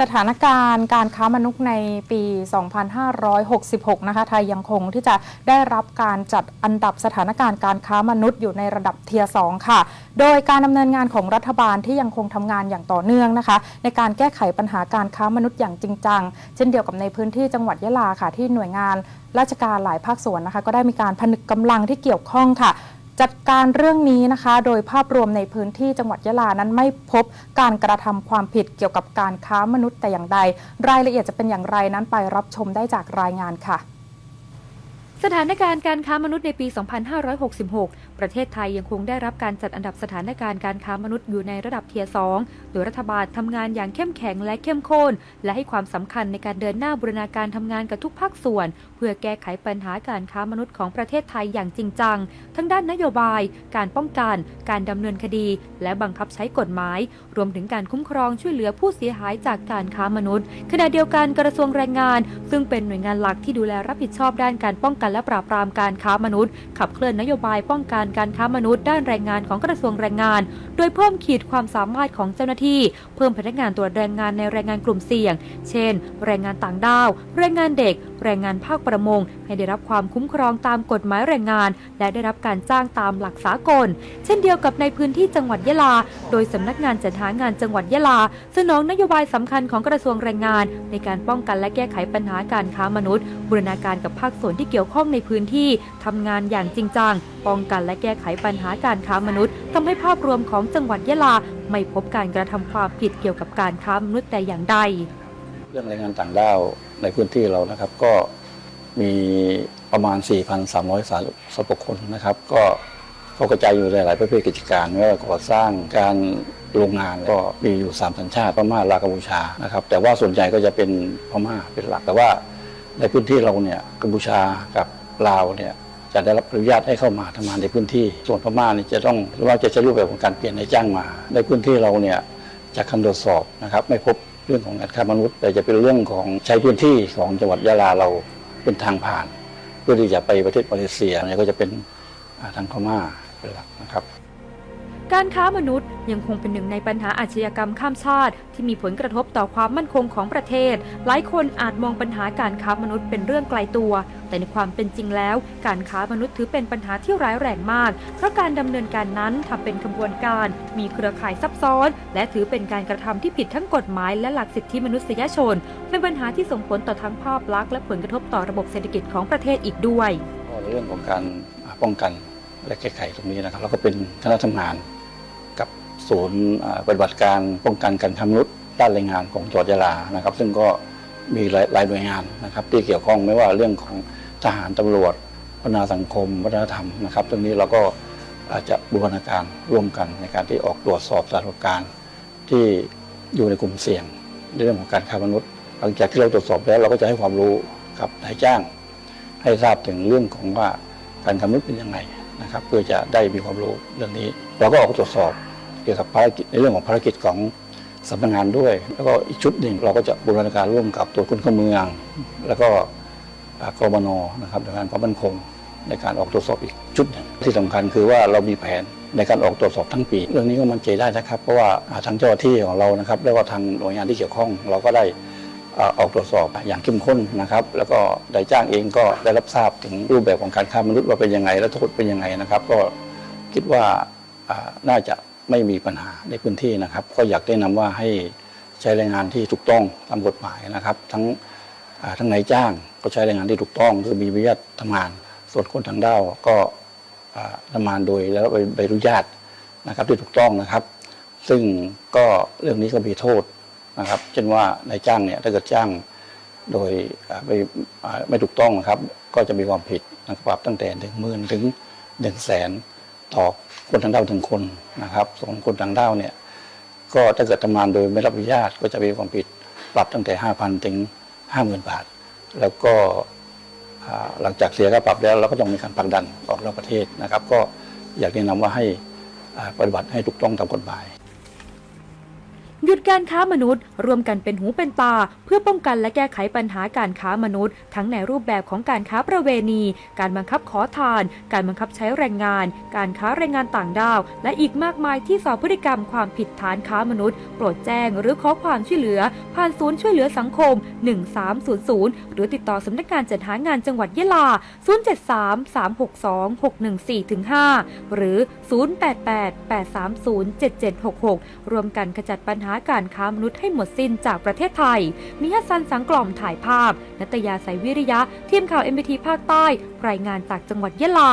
สถานการณ์การค้ามนุษย์ในปี 2566 นะคะ ไทยยังคงที่จะได้รับการจัดอันดับสถานการณ์การค้ามนุษย์อยู่ในระดับเทียร์2ค่ะ โดยการดำเนินงานของรัฐบาลที่ยังคงทำงานอย่างต่อเนื่องนะคะ ในการแก้ไขปัญหาการค้ามนุษย์อย่างจริงจัง เช่นเดียวกับในพื้นที่จังหวัดยะลาค่ะที่หน่วยงาน ราชการหลายภาคส่วนนะคะ ก็ได้มีการผนึกกำลังที่เกี่ยวข้องค่ะ จัดการเรื่องนี้นะคะ โดยภาพรวมในพื้นที่จังหวัดยะลานั้นไม่พบการกระทำความผิดเกี่ยวกับการค้ามนุษย์แต่อย่างใด รายละเอียดจะเป็นอย่างไรนั้นไปรับชมได้จากรายงานค่ะ สถานการณ์การค้ามนุษย์ในปี 2566ประเทศไทยยังคงได้รับการจัดอันดับสถานการณ์การค้ามนุษย์อยู่ในระดับเทียร์2โดยรัฐบาลทำงานอย่างเข้มแข็งและเข้มข้น และให้ความสำคัญในการเดินหน้าบูรณาการทำงานกับทุกภาคส่วน เพื่อแก้ไขปัญหาการค้ามนุษย์ของประเทศไทยอย่างจริงจัง ทั้งด้านนโยบาย การป้องกัน การดำเนินคดี และบังคับใช้กฎหมาย รวมถึงการคุ้มครองช่วยเหลือผู้เสียหายจากการค้ามนุษย์ ขณะเดียวกันกระทรวงแรงงาน ซึ่งเป็นหน่วยงานหลักที่ดูแลรับผิดชอบด้านการป้องกันและปราบปรามการค้ามนุษย์ ขับเคลื่อนนโยบายป้องกันการค้ามนุษย์ด้านแรงงานของกระทรวงแรงงาน โดยเพิ่มขีดความสามารถของเจ้าหน้าที่ เพิ่มพนักงานตรวจแรงงานในแรงงานกลุ่มเสี่ยง เช่น แรงงานต่างด้าว แรงงานเด็ก แรงงานภาคประมง ให้ได้รับความคุ้มครองตามกฎหมายแรงงาน และได้รับการจ้างตามหลักสากล เช่นเดียวกับในพื้นที่จังหวัดยะลา โดยสำนักงานจัดหางานจังหวัดยะลา สนองนโยบายสำคัญของกระทรวงแรงงาน ในการป้องกันและแก้ไขปัญหาการค้ามนุษย์ บูรณาการกับภาคส่วนที่เกี่ยวข้องในพื้นที่ทำงานอย่างจริงจัง ป้องกันและแก้ไขปัญหาการค้ามนุษย์ทำให้ภาพรวมของจังหวัดยะลา ไม่พบการกระทำความผิดเกี่ยวกับการค้ามนุษย์แต่อย่างใด เรื่องแรงงานต่างด้าวในพื้นที่เรานะครับก็มีประมาณ 4,300สปคนนะครับ ก็ก็กระจายอยู่ในหลายประเภทกิจการไม่ว่าก่อสร้างการโรงงานก็มีอยู่สามสัญชาติพม่าลาวกัมพูชานะครับ แต่ว่าส่วนใหญ่ก็จะเป็นพม่าเป็นหลัก แต่ว่าในพื้นที่เราเนี่ยกัมพูชากับลาวเนี่ย จะได้รับอนุญาตให้เข้ามาทำงานในพื้นที่ ส่วนพม่านี่จะต้องหรือว่าจะใช้รูปแบบของการเปลี่ยนในายจ้างมา ในพื้นที่เราเนี่ยจากคำตรวจสอบนะครับ ไม่พบเรื่องของการค้ามนุษย์ แต่จะเป็นเรื่องของใช้พื้นที่ของจังหวัดยะลาเราเป็นทางผ่าน เพื่อที่จะไปประเทศมาเลเซียเนี่ยก็จะเป็นทางพม่าเป็นหลักนะครับ การค้ามนุษย์ยังคงเป็นหนึ่งในปัญหาอาชญากรรมข้ามชาติ ที่มีผลกระทบต่อความมั่นคงของประเทศ หลายคนอาจมองปัญหาการค้ามนุษย์เป็นเรื่องไกลตัว แต่ในความเป็นจริงแล้ว การค้ามนุษย์ถือเป็นปัญหาที่ร้ายแรงมาก เพราะการดำเนินการนั้นทำเป็นขบวนการ มีเครือข่ายซับซ้อน และถือเป็นการกระทำที่ผิดทั้งกฎหมายและหลักสิทธิมนุษยชน เป็นปัญหาที่ส่งผลต่อทั้งภาพลักษณ์และผลกระทบต่อระบบเศรษฐกิจของประเทศอีกด้วยก็เรื่องของการป้องกันและแก้ไขตรงนี้นะครับแล้วก็เป็นคณะทำงาน ศูนย์ปฏิบัติการป้องกันการค้ามนุษย์ด้านแรงงานของจังหวัดยะลานะครับ ซึ่งก็มีหลายหลายหน่วยงานนะครับที่เกี่ยวข้องไม่ว่าเรื่องของทหารตำรวจพัฒนาสังคมวัฒนธรรมนะครับเรื่องนี้เราก็อาจจะบูรณาการร่วมกันในการที่ออกตรวจสอบสถานการณ์ที่อยู่ในกลุ่มเสี่ยงในเรื่องของการค้ามนุษย์ หลังจากที่เราตรวจสอบแล้วเราก็จะให้ความรู้กับนายจ้าง ให้ทราบถึงเรื่องของว่าการทำนุษย์เป็นยังไงนะครับ เพื่อจะได้มีความรู้เรื่องนี้ เราก็ออกตรวจสอบ เกี่ยวกับภารกิจในเรื่องของภารกิจของสำนักงานด้วย แล้วก็อีกชุดหนึ่งเราก็จะบูรณาการร่วมกับตัวคนเข้าเมือง แล้วก็กรมนนะครับหน่วยงานความมั่นคงในการออกตรวจสอบอีกชุดหนึ่งที่สำคัญคือว่าเรามีแผนในการออกตรวจสอบทั้งปี เรื่องนี้ก็มั่นใจได้นะครับ เพราะว่าทางเจ้าหน้าที่ของเรานะครับและว่าทางหน่วยงานที่เกี่ยวข้อง เราก็ได้ออกตรวจสอบอย่างเข้มข้นนะครับ แล้วก็นายจ้างเองก็ได้รับทราบถึงรูปแบบของการค้ามนุษย์ว่าเป็นยังไง และโทษเป็นยังไงนะครับ ก็คิดว่าน่าจะ ไม่มีปัญหาในพื้นที่นะครับ ก็อยากแนะนำว่าให้ใช้แรงงานที่ถูกต้องตามกฎหมายนะครับ ทั้งทั้งนายจ้างก็ใช้แรงงานที่ถูกต้อง คือมีใบอนุญาตทำงาน ส่วนคนทางด้าวก็ทำงานโดยแล้วใบใบอนุญาตนะครับที่ถูกต้องนะครับ ซึ่งก็เรื่องนี้ก็มีโทษนะครับ เช่นว่านายจ้างเนี่ยถ้าเกิดจ้างโดยไม่ไม่ถูกต้องนะครับ ก็จะมีความผิดนะครับตั้งแต่หนึ่งหมื่นถึงหนึ่งแสน ต่อคนทางด้าวถึงคนนะครับส่วนคนทางด้าวเนี่ยก็ถ้าเกิดทำงานโดยไม่รับอนุญาตก็จะมีความผิดปรับตั้งแต่ห้าพันถึงห้าหมื่นบาท แล้วก็หลังจากเสียค่าปรับแล้วเราก็ต้องมีการผลักดันออกนอกประเทศนะครับ ก็อยากแนะนำว่าให้ปฏิบัติให้ถูกต้องตามกฎหมาย หยุดการค้ามนุษย์ร่วมกันเป็นหูเป็นตาเพื่อป้องกันและแก้ไขปัญหาการค้ามนุษย์ ทั้งในรูปแบบของการค้าประเวณี การบังคับขอทาน การบังคับใช้แรงงาน การค้าแรงงานต่างด้าว และอีกมากมายที่สอบพฤติกรรมความผิดฐานค้ามนุษย์ โปรดแจ้งหรือขอความช่วยเหลือ ผ่านศูนย์ช่วยเหลือสังคม 1300 หรือติดต่อสำนักงานจัดหางานจังหวัดยะลา 073 362 614 5 หรือ 088 830 7766 รวมกันขจัดปัญหาการค้ามนุษย์ให้หมดสิ้นจากประเทศไทย มิฮัสซันสังกล่อมถ่ายภาพ นัตยาสายวิริยะ ทีมข่าวเอ็มบีทีภาคใต้ รายงานจากจังหวัดยะลา